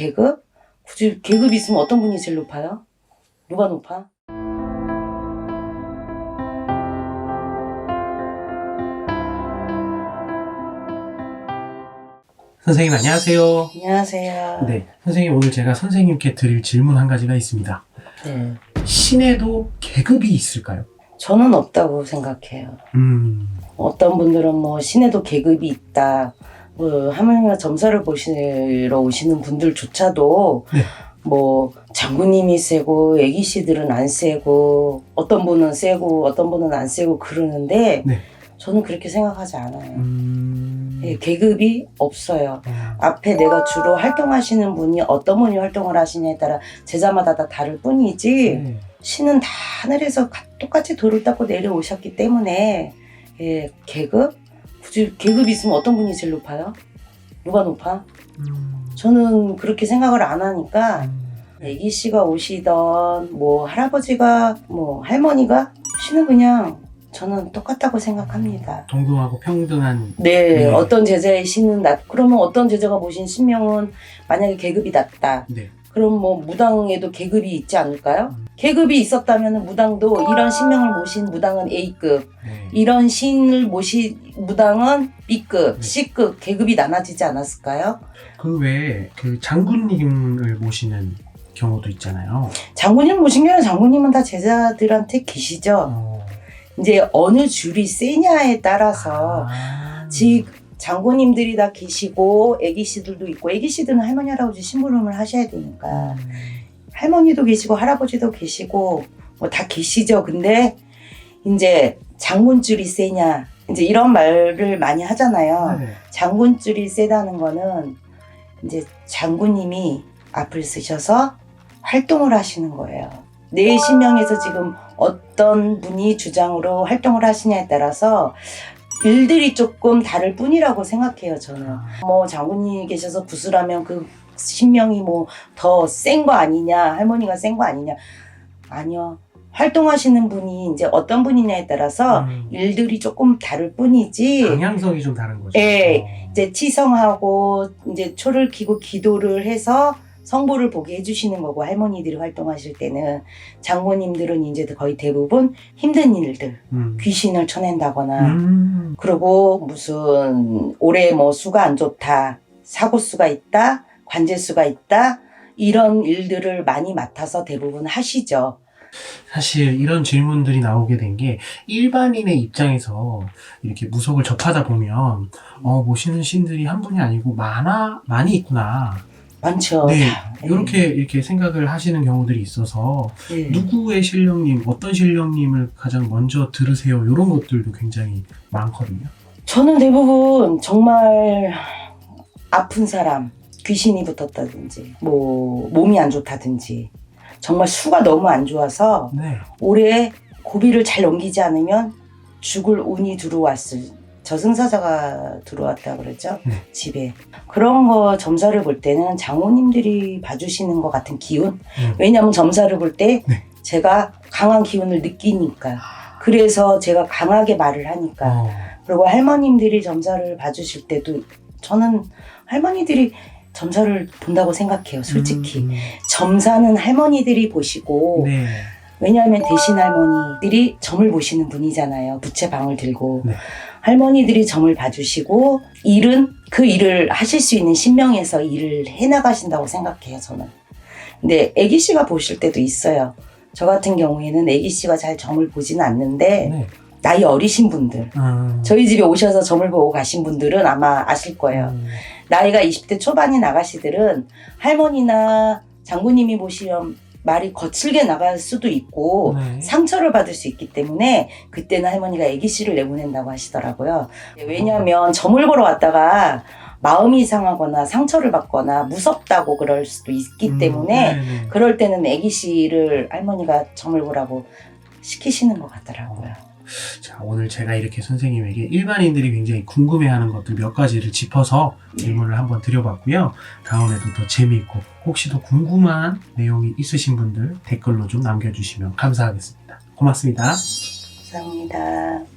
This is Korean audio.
계급? 굳이 계급이 있으면 어떤 분이 제일 높아요? 누가 높아? 선생님 안녕하세요. 안녕하세요. 네, 선생님 오늘 제가 선생님께 드릴 질문 한 가지가 있습니다. 네. 신에도 계급이 있을까요? 저는 없다고 생각해요. 음, 어떤 분들은 뭐 신에도 계급이 있다. 뭐 하물며 점사를 보시러 오시는 분들조차도 네. 뭐 장군님이 세고 애기 씨들은 안 세고 어떤 분은 세고 어떤 분은 안 세고 그러는데 네. 저는 그렇게 생각하지 않아요. 음, 예, 계급이 없어요. 어, 앞에 내가 주로 활동하시는 분이 어떤 분이 활동을 하시냐에 따라 제자마다 다 다를 뿐이지 네. 신은 다 하늘에서 가- 똑같이 돌을 닦고 내려오셨기 때문에 예, 계급? 굳이 계급이 있으면 어떤 분이 제일 높아요? 누가 높아? 음, 저는 그렇게 생각을 안 하니까 음, 애기 씨가 오시던 뭐 할아버지가 뭐 할머니가 신은 그냥 저는 똑같다고 생각합니다. 동등하고 평등한 네, 네. 어떤 제자의 신은 낮 그러면 어떤 제자가 모신 신명은 만약에 계급이 낮다. 네. 그럼 뭐 무당에도 계급이 있지 않을까요? 음. 계급이 있었다면 무당도 이런 신명을 모신 무당은 A급, 네. 이런 신을 모신 무당은 B급, 네. C급 계급이 나눠지지 않았을까요? 그 외에 그 장군님을 모시는 경우도 있잖아요. 장군님 모신 게 아니라 장군님은 다 제자들한테 계시죠. 어, 이제 어느 줄이 세냐에 따라서 아, 지 장군님들이 다 계시고 애기 씨들도 있고 애기 씨들은 할머니 할아버지 심부름을 하셔야 되니까 음, 할머니도 계시고 할아버지도 계시고 뭐 다 계시죠. 근데 이제 장군줄이 세냐 이제 이런 말을 많이 하잖아요. 네. 장군줄이 세다는 거는 이제 장군님이 앞을 쓰셔서 활동을 하시는 거예요. 내 신명에서 지금 어떤 분이 주장으로 활동을 하시냐에 따라서 일들이 조금 다를 뿐이라고 생각해요, 저는. 아, 뭐 장군님이 계셔서 구슬하면 그 신명이 뭐 더 센 거 아니냐 할머니가 센 거 아니냐 아니요 활동하시는 분이 이제 어떤 분이냐에 따라서 음, 일들이 조금 다를 뿐이지 방향성이 좀 다른 거죠. 예, 어. 이제 치성하고 이제 초를 키고 기도를 해서 성보를 보게 해주시는 거고 할머니들이 활동하실 때는 장모님들은 이제 거의 대부분 힘든 일들 음. 귀신을 쳐낸다거나 음. 그리고 무슨 올해 뭐 수가 안 좋다, 사고 수가 있다, 관제 수가 있다 이런 일들을 많이 맡아서 대부분 하시죠. 사실 이런 질문들이 나오게 된 게 일반인의 입장에서 이렇게 무속을 접하다 보면 어 모시는 신들이 한 분이 아니고 많아 많이 있구나. 많죠. 네, 다. 예. 이렇게 이렇게 생각을 하시는 경우들이 있어서 예. 누구의 신령님, 어떤 신령님을 가장 먼저 들으세요. 이런 것들도 굉장히 많거든요. 저는 대부분 정말 아픈 사람, 귀신이 붙었다든지, 뭐 몸이 안 좋다든지, 정말 수가 너무 안 좋아서 네. 올해 고비를 잘 넘기지 않으면 죽을 운이 들어왔을 저승사자가 들어왔다 그랬죠 네. 집에 그런 거 점사를 볼 때는 장모님들이 봐주시는 것 같은 기운 음. 왜냐하면 점사를 볼때 네. 제가 강한 기운을 느끼니까 그래서 제가 강하게 말을 하니까 어, 그리고 할머님들이 점사를 봐주실 때도 저는 할머니들이 점사를 본다고 생각해요 솔직히 음, 점사는 할머니들이 보시고 네. 왜냐하면 대신 할머니들이 점을 보시는 분이잖아요. 부채방을 들고. 네. 할머니들이 점을 봐주시고 일은 그 일을 하실 수 있는 신명에서 일을 해나가신다고 생각해요, 저는. 근데 애기 씨가 보실 때도 있어요. 저 같은 경우에는 애기 씨가 잘 점을 보지는 않는데 네. 나이 어리신 분들 음, 저희 집에 오셔서 점을 보고 가신 분들은 아마 아실 거예요. 음, 나이가 20대 초반인 아가씨들은 할머니나 장군님이 보시면 말이 거칠게 나갈 수도 있고 네. 상처를 받을 수 있기 때문에 그때는 할머니가 애기 씨를 내보낸다고 하시더라고요. 왜냐하면 점을 보러 왔다가 마음이 상하거나 상처를 받거나 무섭다고 그럴 수도 있기 음, 때문에 네, 네. 그럴 때는 애기 씨를 할머니가 점을 보라고 시키시는 것 같더라고요. 자, 오늘 제가 이렇게 선생님에게 일반인들이 굉장히 궁금해하는 것들 몇 가지를 짚어서 질문을 한번 드려봤고요. 다음에도 더 재미있고 혹시 더 궁금한 내용이 있으신 분들 댓글로 좀 남겨주시면 감사하겠습니다. 고맙습니다. 감사합니다.